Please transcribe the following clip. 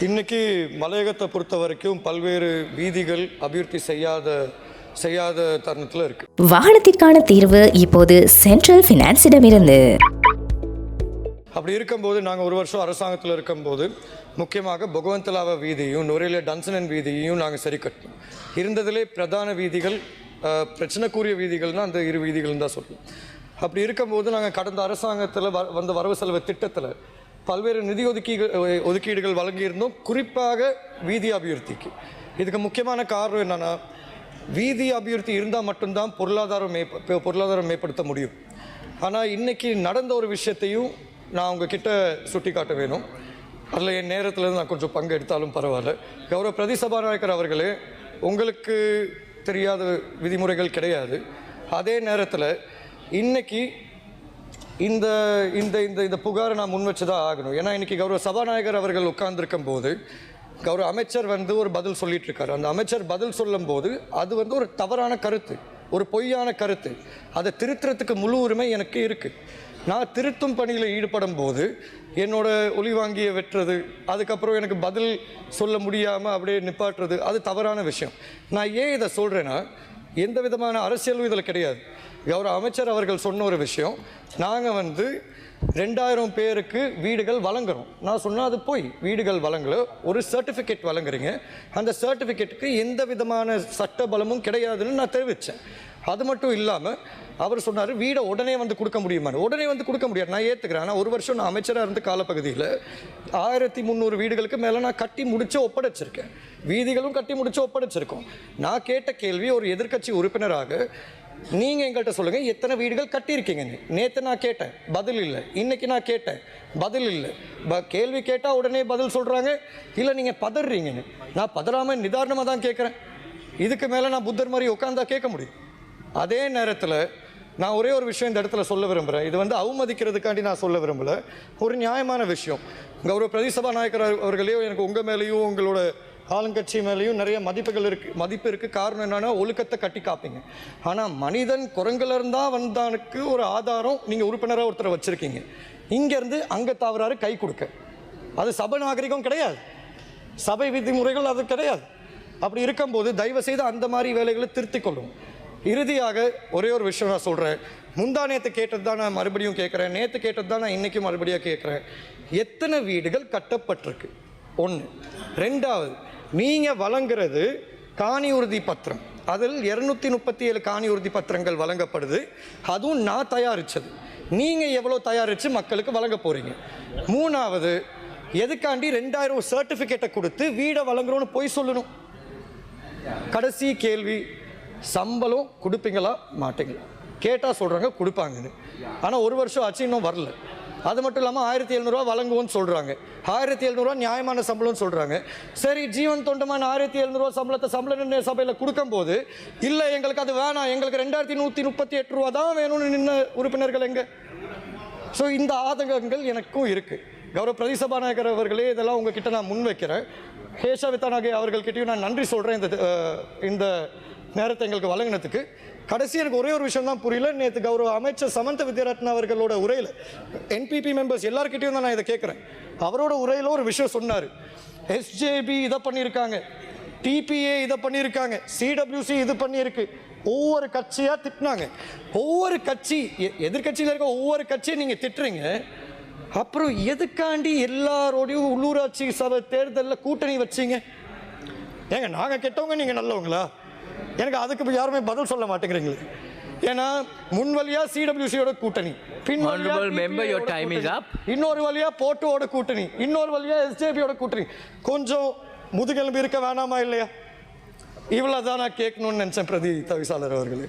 இன்னைக்கு மலையகத்தை பொறுத்த வரைக்கும் பல்வேறு வீதிகள் அபிவிருத்தி செய்யாத செய்யாத தருணத்தில் இருக்கு. வாகனத்திற்கான தீர்வு இப்போது சென்ட்ரல் பினான்ஸிடமிருந்து அப்படி இருக்கும்போது நாங்கள் ஒரு வருஷம் அரசாங்கத்தில் இருக்கும்போது முக்கியமாக பகவந்தலாவ வீதியும் நுரையில டன்சனன் வீதியையும் நாங்கள் சரி கட்டணும். இருந்ததிலே பிரதான வீதிகள் பிரச்சனைக்குரிய வீதிகள்னால் அந்த இரு வீதிகள் தான் சொல்லணும் அப்படி இருக்கும்போது நாங்கள் கடந்த அரசாங்கத்தில் வ வந்த வரவு செலவு திட்டத்தில் பல்வேறு நிதி ஒதுக்கீடு ஒதுக்கீடுகள் வழங்கியிருந்தோம். குறிப்பாக வீதி அபிவிருத்திக்கு. இதுக்கு முக்கியமான காரணம் என்னென்னா வீதி அபிவிருத்தி இருந்தால் மட்டும்தான் பொருளாதாரம் மே பொருளாதாரம் மேம்படுத்த முடியும். ஆனால் இன்றைக்கி நடந்த ஒரு விஷயத்தையும் நான் உங்ககிட்ட சுட்டி காட்ட வேணும். அதில் என் நேரத்தில் நான் கொஞ்சம் பங்கு எடுத்தாலும் பரவாயில்ல. கௌரவ பிரதி சபாநாயகர் அவர்களே உங்களுக்கு தெரியாத விதிமுறைகள் கிடையாது. அதே நேரத்தில் இன்றைக்கி இந்த இந்த இந்த இந்த புகாரை நான் முன் வச்சு தான் ஆகணும். ஏன்னா இன்றைக்கி கௌரவ சபாநாயகர் அவர்கள் உட்கார்ந்துருக்கும் போது கௌரவ அமைச்சர் வந்து ஒரு பதில் சொல்லிட்டு இருக்காரு அந்த அமைச்சர் பதில் சொல்லும்போது அது வந்து ஒரு தவறான கருத்து ஒரு பொய்யான கருத்து. அதை திருத்துறதுக்கு முழு உரிமை எனக்கு இருக்குது நான் திருத்தும் பணியில் ஈடுபடும் போது என்னோட ஒளிவாங்கியை வெட்டுறது அதுக்கப்புறம் எனக்கு பதில் சொல்ல முடியாமல் அப்படியே நிப்பாட்டுறது அது தவறான விஷயம். நான் ஏன் இதை சொல்கிறேன்னா எந்த விதமான அரசியலும் இதில் கிடையாது. கௌரவ அமைச்சர் அவர்கள் சொன்ன ஒரு விஷயம் நாங்கள் வந்து ரெண்டாயிரம் பேருக்கு வீடுகள் வழங்குறோம். நான் சொன்னால் அது போய் வீடுகள் வழங்கல ஒரு சர்டிஃபிகேட் வழங்குறீங்க. அந்த சர்டிஃபிகேட்டுக்கு எந்த விதமான சட்ட பலமும் கிடையாதுன்னு நான் தெரிவித்தேன் அது மட்டும் இல்லாமல் அவர் சொன்னார் வீடை உடனே வந்து கொடுக்க முடியுமா உடனே வந்து கொடுக்க முடியாது. நான் ஏற்றுக்கிறேன் ஆனால் ஒரு வருஷம் நான் அமைச்சராக இருந்த காலப்பகுதியில் ஆயிரத்தி முந்நூறு வீடுகளுக்கு மேலே நான் கட்டி முடிச்சு ஒப்படைச்சிருக்கேன். வீதிகளும் கட்டி முடிச்சு ஒப்படைச்சிருக்கோம். நான் கேட்ட கேள்வி ஒரு எதிர்க்கட்சி உறுப்பினராக நீங்கள் எங்கள்கிட்ட சொல்லுங்கள் எத்தனை வீடுகள் கட்டியிருக்கீங்கன்னு நேற்று நான் கேட்டேன். பதில் இல்லை. இன்றைக்கி நான் கேட்டேன். பதில் இல்லை. ப கேள்வி கேட்டால் உடனே பதில் சொல்கிறாங்க இல்லை நீங்கள் பதறீங்கன்னு. நான் பதறாமல் நிதானமாக தான் கேட்குறேன் இதுக்கு மேலே நான் புத்தர் மாதிரி உட்காந்தா கேட்க முடியும். அதே நேரத்தில் நான் ஒரே ஒரு விஷயம் இந்த இடத்துல சொல்ல விரும்புகிறேன் இது வந்து அவமதிக்கிறதுக்காண்டி நான் சொல்ல விரும்பல. ஒரு நியாயமான விஷயம். கௌரவ பிரதிசபா நாயக்கர் அவர்களையோ எனக்கு உங்கள் மேலேயும் உங்களோட ஆளுங்கட்சி மேலேயும் நிறைய மதிப்புகள் இருக்கு மதிப்பு இருக்கு. காரணம் என்னன்னா ஒழுக்கத்தை கட்டி காப்பீங்க. ஆனால் மனிதன் குரங்குல இருந்தா வந்தானுக்கு ஒரு ஆதாரம் நீங்கள் உறுப்பினராக ஒருத்தரை வச்சிருக்கீங்க. இங்கேருந்து அங்கே தவறாரு கை கொடுக்க. அது சபை நாகரிகம் கிடையாது. சபை விதிமுறைகள் அது கிடையாது. அப்படி இருக்கும்போது தயவு செய்து அந்த மாதிரி வேலைகளை திருத்திக் கொள்ளும் இறுதியாக ஒரே ஒரு விஷயம் நான் சொல்கிறேன் முந்தா நேற்று கேட்டது தான் நான் மறுபடியும் கேட்குறேன். நேற்று கேட்டது தான் நான் இன்றைக்கும் மறுபடியும் கேட்குறேன். எத்தனை வீடுகள் கட்டப்பட்டிருக்கு? ஒன்று ரெண்டாவது நீங்கள் வழங்குறது காணி உறுதி பத்திரம். அதில் இரநூத்தி முப்பத்தி ஏழு காணி உறுதி பத்திரங்கள் வழங்கப்படுது. அதுவும் நான் தயாரித்தது நீங்கள் எவ்வளோ தயாரித்து மக்களுக்கு வழங்க போகிறீங்க மூணாவது எதுக்காண்டி ரெண்டாயிரம் சர்டிஃபிகேட்டை கொடுத்து வீடை வழங்குறோன்னு போய் சொல்லணும்? கடைசி கேள்வி சம்பளம் கொடுப்பீங்களா? மாட்டீங்களா? கேட்டால் சொல்கிறாங்க கொடுப்பாங்கன்னு. ஆனால் ஒரு வருஷம் ஆச்சு இன்னும் வரல. அது மட்டும் இல்லாமல் ஆயிரத்தி எழுநூறுவா வழங்குவோன்னு சொல்கிறாங்க ஆயிரத்தி எழுநூறுவா நியாயமான சம்பளம்னு சொல்கிறாங்க சரி ஜீவன் தொண்டமான ஆயிரத்தி எழுநூறுவா சம்பளத்தை சம்பள நிர்ணய சபையில் கொடுக்கும்போது இல்லை எங்களுக்கு அது வேணாம். எங்களுக்கு ரெண்டாயிரத்தி நூற்றி முப்பத்தி எட்டு ரூபா தான் வேணும்னு நின்ன உறுப்பினர்கள் எங்கே? ஸோ இந்த ஆதங்கங்கள் எனக்கும் இருக்குது கௌரவ பிரதி சபாநாயகர் அவர்களே இதெல்லாம் உங்ககிட்ட நான் முன்வைக்கிறேன். ஹேஷா வித்தானாகே அவர்கள்கிட்டயும் நான் நன்றி சொல்கிறேன் இந்த இந்த நேரத்தை எங்களுக்கு வழங்கினதுக்கு. கடைசி எனக்கு ஒரே ஒரு விஷயம் தான் புரியல. நேற்று கௌரவ அமைச்சர் சமந்த வித்யாரத்ன அவர்களோட உரையில் என்பிபி மெம்பர்ஸ் எல்லாருக்கிட்டையும் தான் நான் இதை கேட்குறேன் அவரோட உரையில் ஒரு விஷயம் சொன்னார். எஸ்ஜேபி இதை பண்ணியிருக்காங்க டிபிஏ இதை பண்ணியிருக்காங்க சிடபிள்யூசி இது பண்ணியிருக்கு. ஒவ்வொரு கட்சியாக திட்டினாங்க. ஒவ்வொரு கட்சி எ- எதிர்க்கட்சியில் இருக்க ஒவ்வொரு கட்சியை நீங்கள் திட்டுறீங்க. அப்புறம் எதுக்காண்டி எல்லாரோடையும் உள்ளூராட்சி சபை தேர்தலில் கூட்டணி வச்சீங்க? ஏங்க நாங்கள் கெட்டவங்க நீங்கள் நல்லவங்களா? எனக்கு அதுக்கு இப்ப யாருமே பதில் சொல்ல மாட்டேங்கிறீங்களே. ஏன்னா முன் வழியா சிடபிள்யூசியோட கூட்டணி பின். இன்னொரு வழியா போட்டோட கூட்டணி இன்னொரு வழியா எஸ்ஜேபியோட கூட்டணி. கொஞ்சம் முதுகெலும்பு இருக்க வேணாமா இல்லையா? இவ்வளோ தான் நான் கேட்கணும்னு நினச்சேன் பிரதி தவிசாளர் அவர்களே.